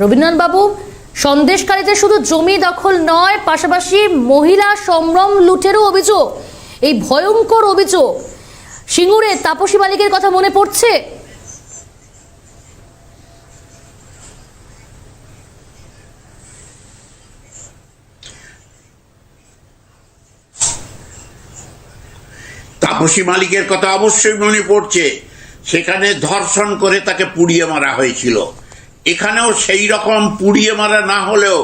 রবীন্দ্রনাথ সন্দেশকারীদের শুধু জমি দখল নয়, পাশাপাশি মহিলা সম্ভ্রম লুটেরও অভিযোগ। এই ভয়ঙ্কর অভিযোগ। সিঙ্গুরে তাপসী মালিকের কথা মনে পড়ছে? তাপসী মালিকের কথা অবশ্যই মনে পড়ছে। সেখানে ধর্ষণ করে তাকে পুড়িয়ে মারা হয়েছিল। এখানেও সেই রকম পুড়িয়ে মারা না হলেও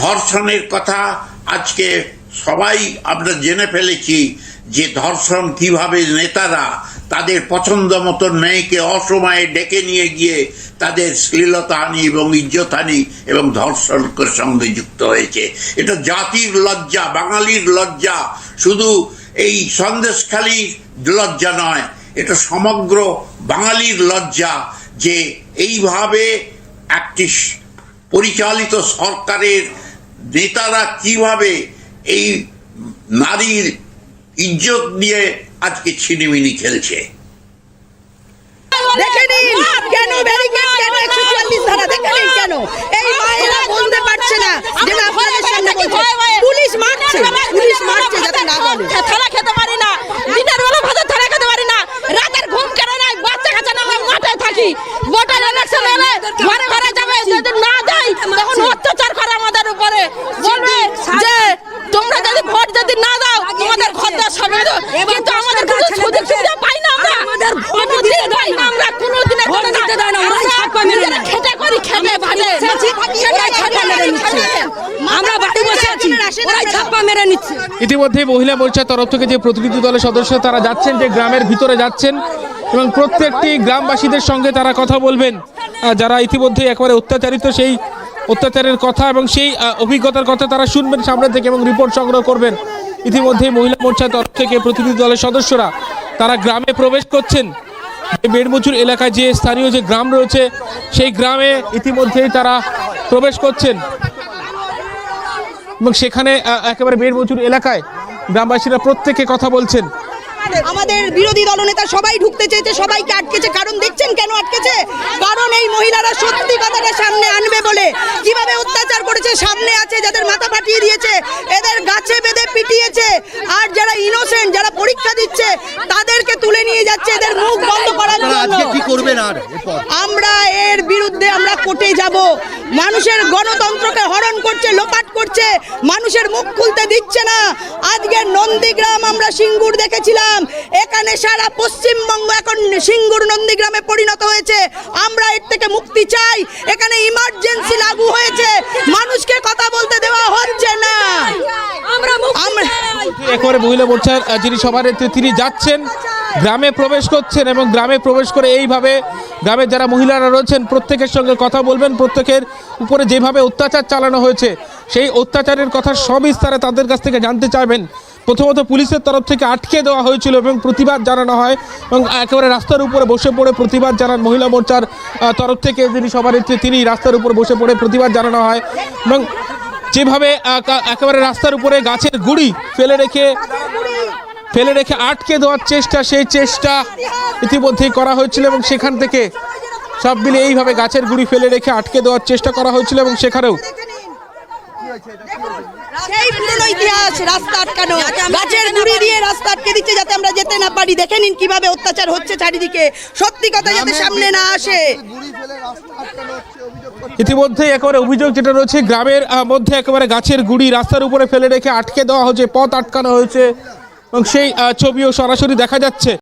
ধর্ষণের কথা আজকে সবাই আমরা জেনে ফেলেছি যে ধর্ষণ কীভাবে নেতারা তাদের পছন্দ মতো মেয়েকে অসময়ে ডেকে নিয়ে গিয়ে তাদের শ্লীলতাহানি এবং ইজ্জতহানি এবং ধর্ষণের সঙ্গে যুক্ত হয়েছে। এটা জাতির লজ্জা, বাঙালির লজ্জা। শুধু এই সন্দেশখালীর লজ্জা নয়, এটা সমগ্র বাঙালির লজ্জা যে এইভাবে একটি পরিচালিত সরকারের নেতারা কীভাবে এই নারীর ইজ্জত নিয়ে আজকে ছিনিমিনি খেলছে? কেন কেন? এই মায়েরা বলতে পারছে না আপনাদের সামনে বলছে পুলিশ মারছে পুলিশ মারছে যাতে না বলে থালা খেতে পারি না দিনের বেলা ভাত থালা খেতে পারি না রাতের ঘুম কেন নাই বাচ্চা কাচ্চা না আমরা মাঠে থাকি ভোটার ইলেকশন এলে ঘরে ঘরে যাবে যদি না দেয় তখন অত্যাচার করে আমাদের উপরে বলবে যে তোমরা যদি ভোট যদি না দাও তোমাদের ঘর দেওয়া সবে তো কিন্তু আমাদের কোনো সুযোগ সুবিধা পাই না আমরা আমাদের ভোট দিতে পাই না আমরা কোনো দিনে ভোট দিতে দেয় না আমরা ছাপ্পা মেরে খেটে করি খেটে ভালে সেটাই ছাপ্পা মেরে নিচ্ছে। আমরা বাড়ি বসে আছি ওরাই ছাপ্পা মেরে নিচ্ছে। ইতিমধ্যে মহিলা মোর্চার তরফ থেকে যে প্রতিনিধি দলের সদস্য তারা যাচ্ছেন যে গ্রামের ভিতরে যাচ্ছেন এবং প্রত্যেকটি গ্রামবাসীদের সঙ্গে তারা কথা বলবেন। যারা ইতিমধ্যে একেবারে অত্যাচারিত সেই অত্যাচারের কথা এবং সেই অভিজ্ঞতার কথা তারা শুনবেন সামনে থেকে এবং রিপোর্ট সংগ্রহ করবেন। ইতিমধ্যে মহিলা মোর্চার তরফ থেকে প্রতিনিধি দলের সদস্যরা তারা গ্রামে প্রবেশ করছেন। বেড়মুচুর এলাকায় যে স্থানীয় যে গ্রাম রয়েছে, সেই গ্রামে ইতিমধ্যেই তারা প্রবেশ করছেন। এবং সেখানে একেবারে বেড়মচুর এলাকায় গ্রামবাসীরা প্রত্যেকে কথা বলছেন। আমাদের বিরোধী দলনেতা সবাই ঢুকতে চেয়েছে, সবাইকে আটকেছে। কারণ দেখছেন কেন আটকেছে? কারণ এই মহিলারা সত্যি কথাটা সামনে আনবে বলে। কীভাবে অত্যাচার করেছে সামনে আছে, যাদের মাথা ফাটিয়ে দিয়েছে, এদের গাছে বেঁধে পিটিয়েছে। আর যারা ইনোসেন্ট যারা পরীক্ষা দিচ্ছে, তাদেরকে তুলে নিয়ে যাচ্ছে, এদের মুখ করবেন আর এরপর? আমরা এর বিরুদ্ধে আমরা কোর্টে যাব। মানুষের গণতন্ত্রকে হরণ করছে লোপাট করছে মানুষের মুখ খুলতে দিচ্ছে না। আজকে নন্দীগ্রাম আমরা সিঙ্গুর দেখেছিলাম। এখানে সারা পশ্চিমবঙ্গ এখন সিঙ্গুর নন্দীগ্রামে পরিণত হয়েছে। আমরা এর থেকে মুক্তি চাই। এখানে ইমার্জেন্সি লাগু হয়েছে। মানুষকে কথা বলতে দেওয়া হচ্ছে না। আমরা আমরা একেবারে মহিলা মোর্চার যিনি সভানেত্রী তিনি যাচ্ছেন। গ্রামে প্রবেশ করছেন এবং গ্রামে প্রবেশ করে এইভাবে গ্রামের যারা মহিলারা রয়েছেন, প্রত্যেকের সঙ্গে কথা বলবেন, প্রত্যেকের উপরে যেভাবে অত্যাচার চালানো হয়েছে, সেই অত্যাচারের কথা সবিস্তারে তাদের কাছ থেকে জানতে চাইবেন। প্রথমত পুলিশের তরফ থেকে আটকে দেওয়া হয়েছিল এবং প্রতিবাদ জানানো হয় এবং একেবারে রাস্তার উপরে বসে পড়ে প্রতিবাদ জানান মহিলা মোর্চার তরফ থেকে যিনি সভানেত্রী, তিনি রাস্তার উপর বসে পড়ে প্রতিবাদ জানানো হয় এবং যেভাবে একেবারে রাস্তার উপরে গাছের গুড়ি ফেলে রেখে ফেলে রেখে আটকে দেওয়ার চেষ্টা সেই চেষ্টা ইতিমধ্যেই করা হয়েছিল এবং সেখান থেকে সব মিলে এইভাবে গাছের গুড়ি ফেলে রেখে আটকে দেওয়ার চেষ্টা করা হয়েছিল এবং সেখানেও সেই পুরনো ইতিহাস রাস্তা আটকানো। গাছের গুড়ি দিয়ে রাস্তা আটকে দিচ্ছে যাতে আমরা যেতে না পারি। দেখে নিন কীভাবে অত্যাচার হচ্ছে চারিদিকে। সত্যি কথা যাতে সামনে না আসে। গুড়ি ফেলে রাস্তা আটকানো হচ্ছে অভিযোগ করছে। ইতিমধ্যে একেবারে অভিযোগ যেটা রয়েছে গ্রামের মধ্যে একেবারে গাছের গুড়ি রাস্তার উপরে ফেলে রেখে আটকে দেওয়া হয়েছে পথ আটকানো হয়েছে। এবং সেই ছবিও সরাসরি দেখা যাচ্ছে।